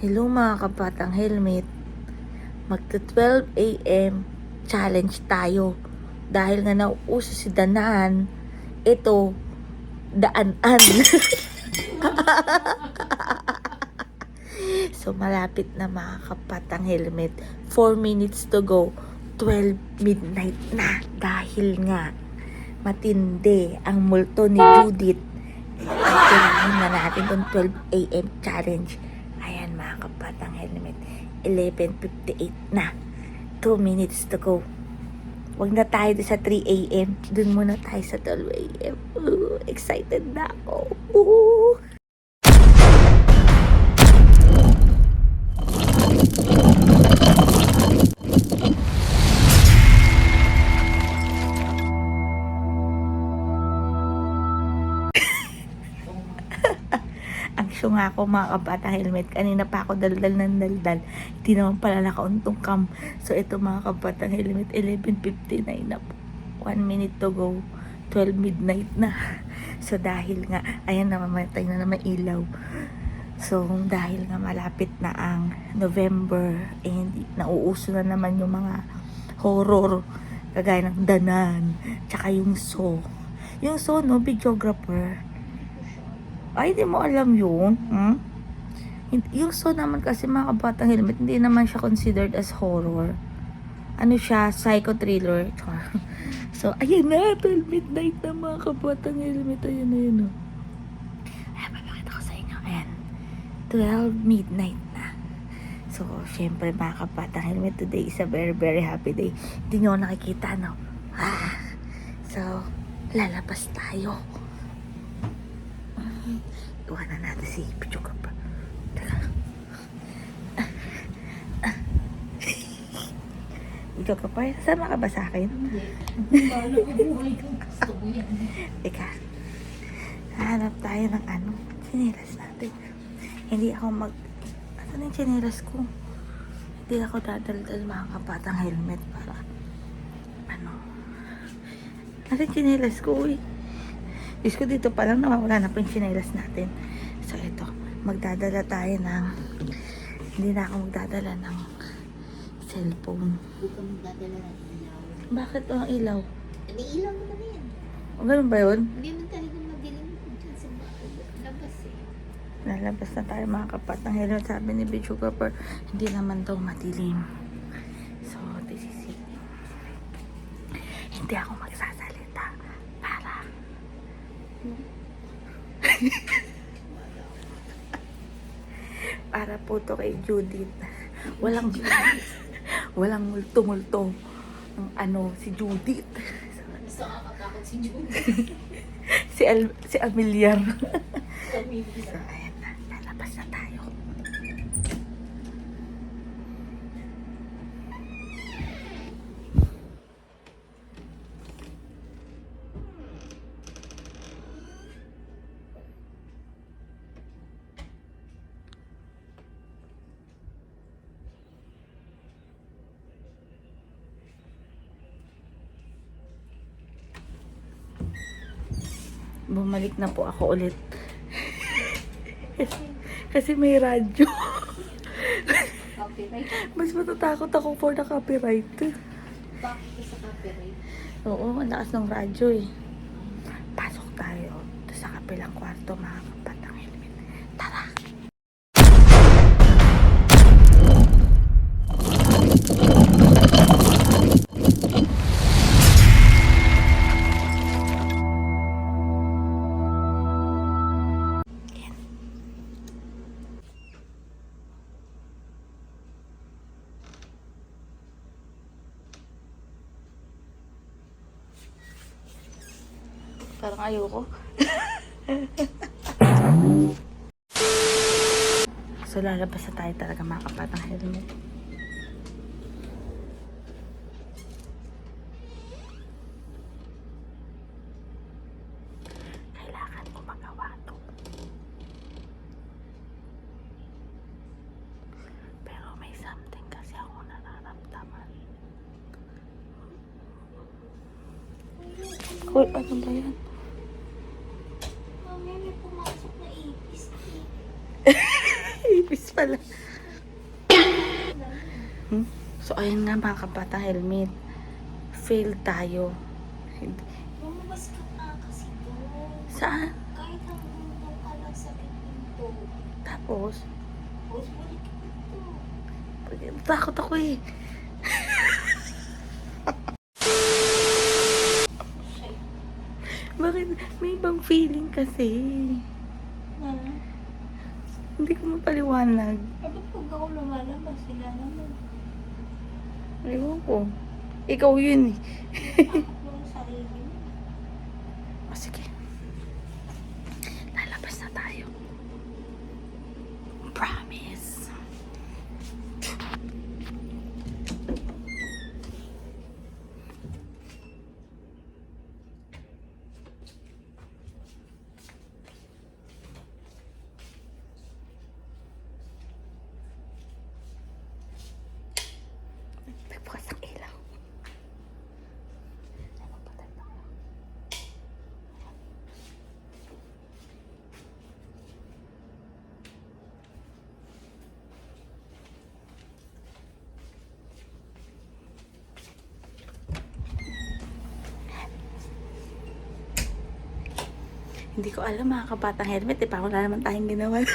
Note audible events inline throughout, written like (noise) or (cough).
Hello mga kabatang helmet. Magta 12 a.m. challenge tayo. Dahil nga nauuso si Danaan, ito, daanan. (laughs) so malapit na mga kapatang helmet. 4 minutes to go. 12 midnight na. Dahil nga, matindi ang multo ni Judith. Kailangan na natin itong 12 a.m. challenge. Mga kapatang helmet. 11.58 na. 2 minutes to go. Huwag na tayo sa 3 a.m. Doon muna tayo sa 12 a.m. Excited na ako. Ooh. Nga ako mga kabata helmet. Kanina pa ako daldal ng daldal. Hindi naman pala nakauntong cam. So ito mga kabata helmet. 11.59 na po. 1 minute to go. 12 midnight na. (laughs) So dahil nga, ayan na mamatay na naman ilaw. So dahil nga malapit na ang November and nauuso na naman yung mga horror kagaya ng danan tsaka yung so yung so no videographer ay, di mo alam yun. Hmm? Yung so naman kasi mga kabatang helmet, hindi naman siya considered as horror. Ano siya, psycho thriller. (laughs) So, ayan na, 12 midnight na mga kabatang helmet. Ayan na yun, oh. Ayan, papakita ko sa inyo. Ayan. 12 midnight na. So, syempre mga kabatang helmet, today is a very, very happy day. Hindi nyo nakikita, no? Ah. So, lalabas tayo. Iwanan natin si Pichuga pa. Teka. Pichuga pa, sama ka ba sa akin? Teka. Hanap tayo ng ano, chinelas natin. Hindi ako mag... Ano yung chinelas ko? Hindi ako dadaldal mga kapatang helmet para... Ano? Yung chinelas ko eh? Diyos ko dito pa lang nawawala na po yung chinelas natin. So ito, magdadala tayo ng... Hindi na ako magdadala ng cellphone. Hindi ka magdadala ng ilaw. Bakit ang ilaw? Hindi ilaw mo na yan. O ganun ba yun? Hindi mo talaga madilim dyan sa labas eh. Lalabas na tayo mga kapat ng helmet. Sabi ni Bichu Kapper, hindi naman daw madilim. So, this is it. Hindi ako magsasalita para (laughs) para po to kay Judith. Walang (laughs) walang multo-multo ng ano si Judith. Gusto ka katakot si June. (laughs) si Al si Amiliar. Kami (laughs) So, ayan na. Lalabas na tayo. Bumalik na po ako ulit. Kasi may radyo. Mas matatakot ako for the copyright. Bakit sa copyright? Oo, ang lakas ng radyo eh. Pasok tayo Ito sa kapilang kwarto, mga kapatang Parang ayoko. so, lalabas na tayo talaga mga kapatang helmet. Kailangan ko magawa to. Pero may something kasi ako nararamdaman. Uy, ano ba yan? Mami, may pumasok na ipis. Ibis pala. Hmm? Nga mga kabatang helmet. Fail tayo. Lumabas ka nga kasi doon. Saan? Kahit hanggang doon ka lang sa pinto. Tapos, Tapos balik ka dito. takot ako eh. (laughs) Bakit? May ibang feeling kasi. Ano? Hindi ko mapaliwanag. Ba't pag ako lumalabas, sila naman. Ewan ko. Ikaw yun eh. O sige. Lalabas na tayo. Promise. Nagbukas ang ilaw. Ano pa tayo? Hindi ko alam mga kabatang helmet eh. Wala naman tayong ginawa. (laughs)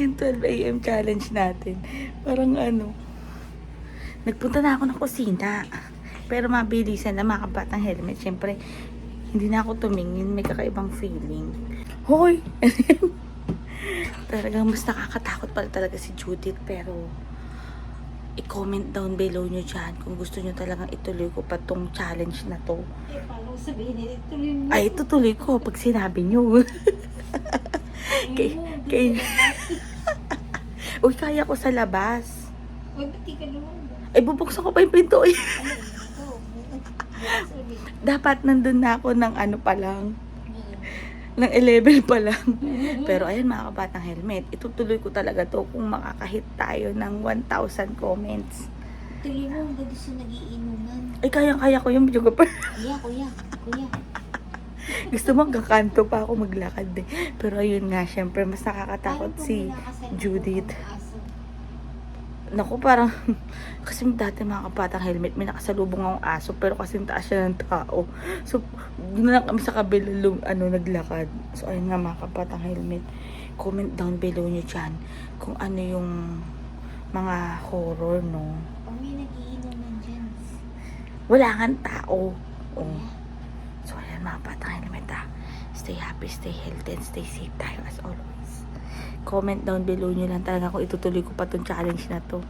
Yung 12 a.m. challenge natin. Parang ano. Nagpunta na ako ng kusina. Pero mabilisan na mga kabatang helmet. Siyempre, hindi na ako tumingin. May kakaibang feeling. Hoy! (laughs) Talagang mas nakakatakot pala talaga si Judith. Pero, i-comment down below nyo dyan kung gusto nyo talagang ituloy ko pa tong challenge na to. eh, paano sabihin nila? Tuloy mo. Ay, tutuloy ko pag sinabi nyo. (laughs) kay- kay-. (laughs) Uy, kaya ko sa labas. Uy, ba't di ka lumabas? Ay, bubuksan ko pa yung pinto eh. (laughs) Dapat nandun na ako ng ano pa lang. Ng 11 pa lang. (laughs) Pero ayun mga kabatang helmet, itutuloy ko talaga to kung makakahit tayo ng 1,000 comments. Tuloy mo, doon sa nagiinuman. Ay, kayang-kaya ko yung video ko pa. (laughs) Kuya, kuya, kuya. Gusto mo kakanto pa ako maglakad eh. Pero ayun nga, syempre mas nakakatakot si Judith. Naku, parang, (laughs) kasi dati mga kapatang helmet, may nakasalubong akong aso, pero kasi taas siya ng tao. So, doon lang kami sa kabila, lum- ano, naglakad. So, ayun nga mga kapatang helmet, comment down below nyo dyan kung ano yung mga horror, no? O may nagiinuman dyan. Wala kang tao. Oh. So, ayan mga kapatang helmet, ah. Stay happy, stay healthy, and stay safe tayo as always. Comment down below nyo lang talaga kung itutuloy ko pa tong challenge na to.